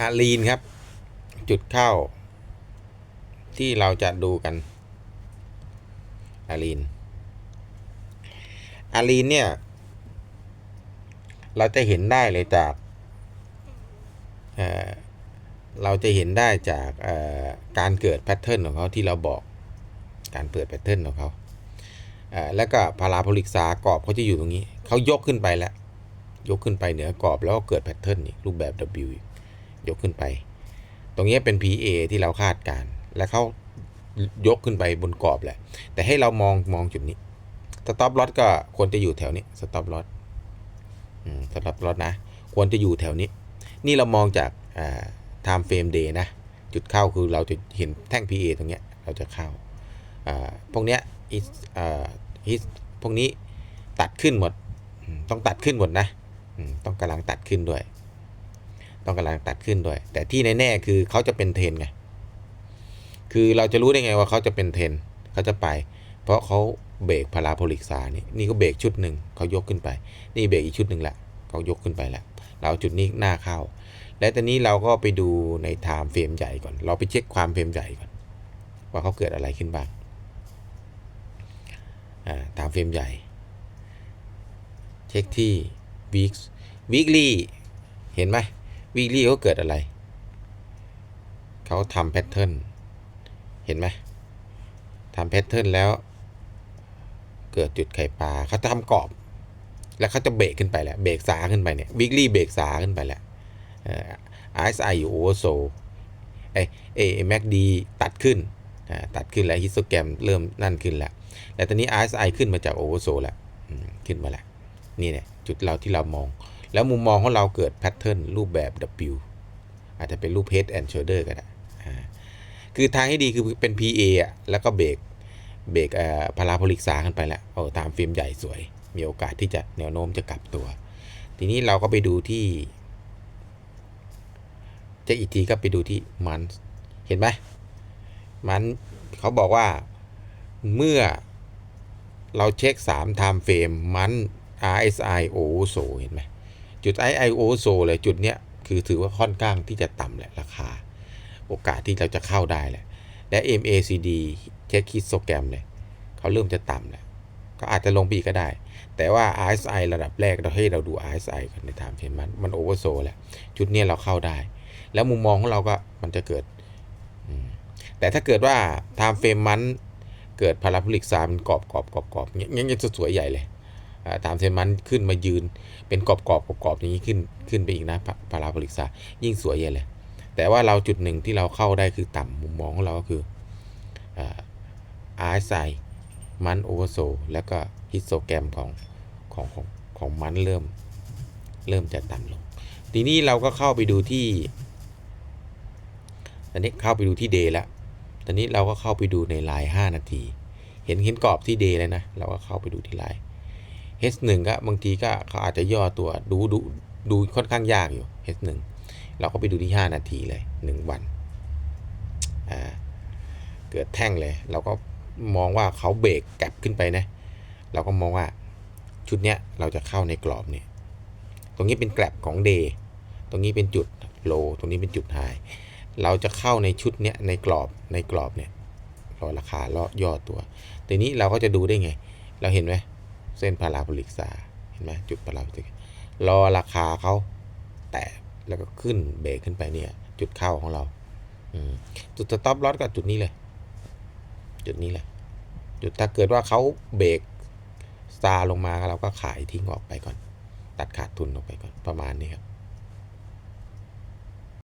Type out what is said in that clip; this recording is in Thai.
อาลีนครับ จุดเข้า ที่เราจะดูกันอาลีนอาลีนเนี่ย เราจะเห็นได้เลยจากเเราจะเห็นได้จากการเกิดแพทเทิร์นของเขาที่เราบอกการเปิดแพทเทิร์นของเขาเอ่อแล้วก็พาราโพลิกซากรอบเขาจะอยู่ตรงนี้ เขายกขึ้นไปแล้ว ยกขึ้นไปเหนือกรอบแล้วก็เกิดแพทเทิร์นอีกรูปแบบ W อีก ยกขึ้นไป ตรงนี้เป็น PA ที่เราคาดการ และเขายกขึ้นไปบนกรอบแหละ แต่ให้เรามองมองจุดนี้สต็อปลอตก็ควรจะอยู่แถวนี้สต็อปลอตสต็อปลอตนะ ควรจะอยู่แถวนี้ นี่เรามองจากไทม์เฟรมเดย์นะ จุดเข้าคือเราจะเห็นแท่ง PA ตรงเนี้ยเราจะเข้าพวกเนี้ย is อ่า is พวกนี้ตัดขึ้นหมด ต้องตัดขึ้นหมดนะ ต้องกำลังตัดขึ้นด้วย ต้องกำลังตัดขึ้นด้วย แต่ที่แน่ๆคือเขาจะเป็นเทรนไงคือเราจะรู้ได้ไงว่าเขาจะเป็นเทรนเขาจะไป เพราะเขาเบรกพาราโพลิกซานี่นี่ก็เบรกชุดหนึ่งเขายกขึ้นไป นี่เบรกอีกชุดหนึ่งแหละเขายกขึ้นไปแล้วเราเอาจุดนี้หน้าเข้า และตอนนี้เราก็ไปดูในไทม์เฟรมใหญ่ก่อน เราไปเช็คความเฟรมใหญ่ก่อน ว่าเขาเกิดอะไรขึ้นบ้างอ่าไทม์เฟรมใหญ่ เช็คที่ weeks weekly เห็นไหม weekly เขาเกิดอะไร เขาทำแพทเทิร์น เห็นไหมทำแพทเทิร์นแล้ว เกิดจุดไข่ปลาเขาทำกรอบ แล้วเขาจะเบรกขึ้นไปแหละ เบรกสาขึ้นไปเนี่ย weekly เบรกสาขึ้นไปแหละเอ่อ RSI อยู่โอเวอร์โซไอเอแม็กดีตัดขึ้นอ่าตัดขึ้นแล้วฮิสโตแกรมเริ่มนั่นขึ้นแล้วแต่ตอนนี้ RSI ขึ้นมาจากโอเวอร์โซแล้ว ขึ้นมาแล้ว นี่เนี่ยจุดเราที่เรามอง แล้วมุมมองของเราเกิดแพทเทิร์นรูปแบบ W อาจจะเป็นรูป head and shoulder ก็ได้คือทางที่ดีคือเป็น PA อะแล้วก็เบรกเบรกพาราโพลิกซาขึ้นไปแล้วโอ้ตามฟิล์มใหญ่สวย มีโอกาสที่จะแนวโน้มจะกลับตัว ทีนี้เราก็ไปดูที่ จะอีกทีก็ไปดูที่มันเห็นไหมมันเขาบอกว่าเมื่อเราเช็ค 3 time frame มัน RSI o s o เห็นไหม จุด RSI o s o เลยจุดเนี้ยคือถือว่าค่อนข้างที่จะต่ำแหละราคา โอกาสที่เราจะเข้าได้แหละ และ MACD เช็คคิดโซแกรมเลยเขาเริ่มจะต่ำแล้วก็อาจจะลงปีกก็ได้ แต่ว่า RSI ระดับแรกเราให้เราดู RSI ก่อนใน time frame มันมันโอเวอร์โซแล้วจุดเนี้ยเราเข้าได้ แล้วมุมมองของเราก็มันจะเกิด แต่ถ้าเกิดว่า time frame มันเกิดพาราโพลิกซามันกรอบกรอบกรอบกรอบเงี้ยเงี้ยจะสวยใหญ่เลย ตามเซนมันขึ้นมายืน เป็นกรอบกรอบกรอบกรอย่างนี้ขึ้นขึ้นไปอีกนะพาราโพลิกซายิ่งสวยใหญ่เลย แต่ว่าเราจุดหนึ่งที่เราเข้าได้คือต่ำมุมมองของเราก็คืออ่า RSI มันโอเวอร์โซแล้วก็ฮิสโตแกรมของของของของมันเริ่มเริ่มจะต่ำลง ทีนี้เราก็เข้าไปดูที่ตอนนี้เข้าไปดูที่เดย์แล้วตอนนี้เราก็เข้าไปดูในลน์5นาที เห็นเห็นกรอบที่เดย์แล้วนะ เราก็เข้าไปดูที่ลน์ H1 ก็บางทีก็เขาอาจจะย่อตัวดูดูดูค่อนข้างยากอยู่ H1 เราก็ไปดูที่ 5 นาทีเลย 1 วันอ่าเกิดแท่งเลย เราก็มองว่าเขาเบรกแกลบขึ้นไปนะ เราก็มองว่าชุดเนี้ยเราจะเข้าในกรอบเนี่ยตรงนี้เป็นแกลบของเดย์ตรงนี้เป็นจุดโลตรงนี้เป็นจุดไฮเราจะเข้าในชุดเนี้ยในกรอบในกรอบเนี่ยรอราคาล่อย่อตัวทีนี้เราก็จะดูได้ไง เราเห็นไหม เส้นพาราโบลิกซาเห็นไหมจุดพาราโบลิกรอราคาเขาแตะแล้วก็ขึ้นเบรกขึ้นไปเนี่ย จุดเข้าของเราจุดสต็อปลอสก็จุดนี้เลย จุดนี้แหละ จุดถ้าเกิดว่าเขาเบรกซาลงมาเราก็ขายทิ้งออกไปก่อน ตัดขาดทุนออกไปก่อนประมาณนี้ครับ